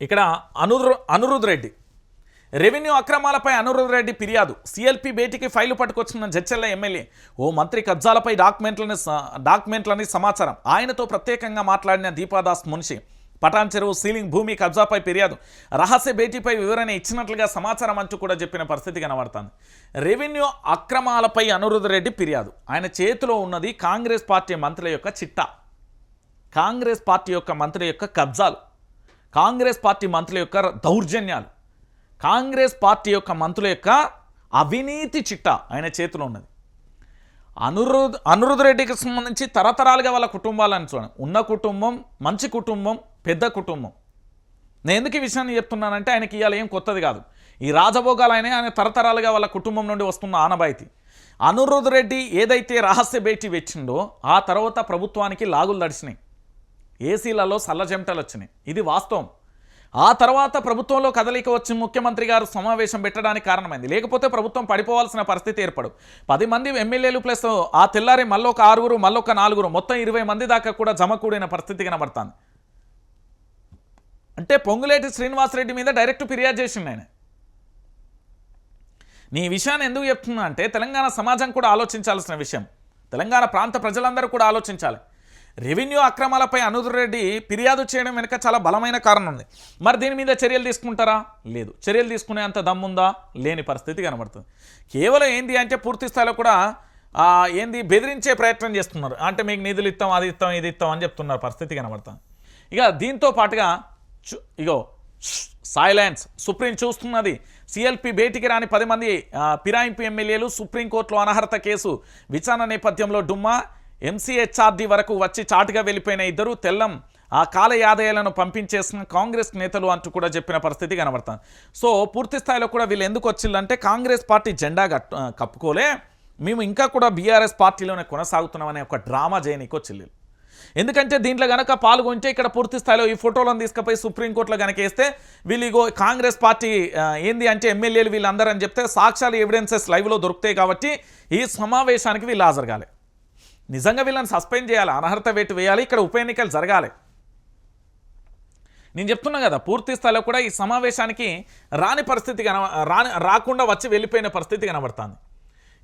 ఇక్కడ అనురు అనిరుద్ రెడ్డి. రెవెన్యూ అక్రమాలపై అనిరుద్ రెడ్డి ఫిర్యాదు. సిఎల్పి భేటీకి ఫైలు పట్టుకొచ్చిన జడ్చెల్ల ఎమ్మెల్యే. ఓ మంత్రి కబ్జాలపై డాక్యుమెంట్లని స- డాక్యుమెంట్లని సమాచారం. ఆయనతో ప్రత్యేకంగా మాట్లాడిన దీపాదాస్ మున్షి పటాన్ చెరువు సీలింగ్ భూమి కబ్జాపై ఫిర్యాదు. రహస్య భేటీపై వివరణ ఇచ్చినట్లుగా సమాచారం అంటూ కూడా చెప్పిన పరిస్థితి కనబడుతుంది. రెవెన్యూ అక్రమాలపై అనిరుద్ రెడ్డి ఫిర్యాదు. ఆయన చేతిలో ఉన్నది కాంగ్రెస్ పార్టీ మంత్రుల యొక్క చిట్టా. కాంగ్రెస్ పార్టీ యొక్క మంత్రుల యొక్క కబ్జాలు. కాంగ్రెస్ పార్టీ మంత్రుల యొక్క దౌర్జన్యాలు కాంగ్రెస్ పార్టీ యొక్క మంత్రుల యొక్క అవినీతి చిట్టా ఆయన చేతిలో ఉన్నది. అనురుద్ అనురుద్ రెడ్డికి సంబంధించి తరతరాలుగా వాళ్ళ కుటుంబాలను చూడండి. ఉన్న కుటుంబం మంచి కుటుంబం పెద్ద కుటుంబం. నేను ఎందుకు ఈ విషయాన్ని చెప్తున్నానంటే ఆయనకి ఇవాళ ఏం కొత్తది కాదు. ఈ రాజభోగాలు ఆయన ఆయన తరతరాలుగా వాళ్ళ కుటుంబం నుండి వస్తున్న ఆనబాయితీ అనురుద్ రెడ్డి ఏదైతే రహస్య భేటీ వచ్చిందో ఆ తర్వాత ప్రభుత్వానికి లాగులు దడిచినాయి ఏసీలలో సల్లజెమటలు వచ్చినాయి ఇది వాస్తవం. ఆ తర్వాత ప్రభుత్వంలో కదలిక వచ్చి ముఖ్యమంత్రి గారు సమావేశం పెట్టడానికి కారణమైంది. లేకపోతే ప్రభుత్వం పడిపోవాల్సిన పరిస్థితి ఏర్పడు. పది మంది ఎమ్మెల్యేలు ప్లస్ ఆ తెల్లారి మళ్ళొక ఆరుగురు మళ్ళొక నాలుగురు మొత్తం ఇరవై మంది దాకా కూడా జమకూడిన పరిస్థితి కనబడుతుంది. అంటే పొంగులేటి శ్రీనివాసరెడ్డి మీద డైరెక్ట్ ఫిర్యాదు చేసిండు ఆయన. నీ విషయాన్ని ఎందుకు చెప్తున్నా అంటే తెలంగాణ సమాజం కూడా ఆలోచించాల్సిన విషయం. తెలంగాణ ప్రాంత ప్రజలందరూ కూడా ఆలోచించాలి. రెవెన్యూ అక్రమాలపై అనుదుర్ రెడ్డి ఫిర్యాదు చేయడం వెనుక చాలా బలమైన కారణం ఉంది. మరి దీని మీద చర్యలు తీసుకుంటారా? లేదు. చర్యలు తీసుకునే అంత దమ్ముందా? లేని పరిస్థితి కనబడుతుంది. కేవలం ఏంది అంటే పూర్తి స్థాయిలో కూడా ఏంది బెదిరించే ప్రయత్నం చేస్తున్నారు. అంటే మీకు నిధులు ఇస్తాం అది ఇస్తాం ఇది ఇస్తాం అని చెప్తున్నారు. పరిస్థితి కనబడుతుంది. ఇక దీంతో పాటుగా ఇగో సైలెన్స్. సుప్రీం చూస్తున్నది. సిఎల్పి భేటీకి రాని పది మంది పిరాయింపు ఎమ్మెల్యేలు సుప్రీంకోర్టులో అనర్హత కేసు విచారణ నేపథ్యంలో డుమ్మా. ఎంసీహెచ్ఆర్డి వరకు వచ్చి చాటుగా వెళ్ళిపోయిన ఇద్దరు తెల్లం ఆ కాల యాదయ్యలను పంపించేసిన కాంగ్రెస్ నేతలు అంటూ కూడా చెప్పిన పరిస్థితి కనబడుతుంది. సో పూర్తి స్థాయిలో కూడా వీళ్ళు ఎందుకు వచ్చిందంటే కాంగ్రెస్ పార్టీ జెండా కప్పుకోలే. మేము ఇంకా కూడా బీఆర్ఎస్ పార్టీలోనే కొనసాగుతున్నామనే ఒక డ్రామా చేయనీకి వచ్చిల్లు. ఎందుకంటే దీంట్లో గనక పాల్గొంటే ఇక్కడ పూర్తి స్థాయిలో ఈ ఫోటోలను తీసుకుపోయి సుప్రీంకోర్టులో కనుక వేస్తే వీళ్ళు ఇగో కాంగ్రెస్ పార్టీ ఏంది అంటే ఎమ్మెల్యేలు వీళ్ళందరూ అని చెప్తే సాక్ష్యాలు ఎవిడెన్సెస్ లైవ్లో దొరుకుతాయి కాబట్టి ఈ సమావేశానికి వీళ్ళు హాజరుగాలి నిజంగా వీళ్ళని సస్పెండ్ చేయాలి అనర్హత వేటు వేయాలి ఇక్కడ ఉప ఎన్నికలు జరగాలి. నేను చెప్తున్నా కదా పూర్తి స్థాయిలో కూడా ఈ సమావేశానికి రాని పరిస్థితి కన రాని రాకుండా వచ్చి వెళ్ళిపోయిన పరిస్థితి కనబడుతుంది.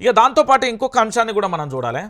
ఇక దాంతోపాటు ఇంకొక అంశాన్ని కూడా మనం చూడాలి.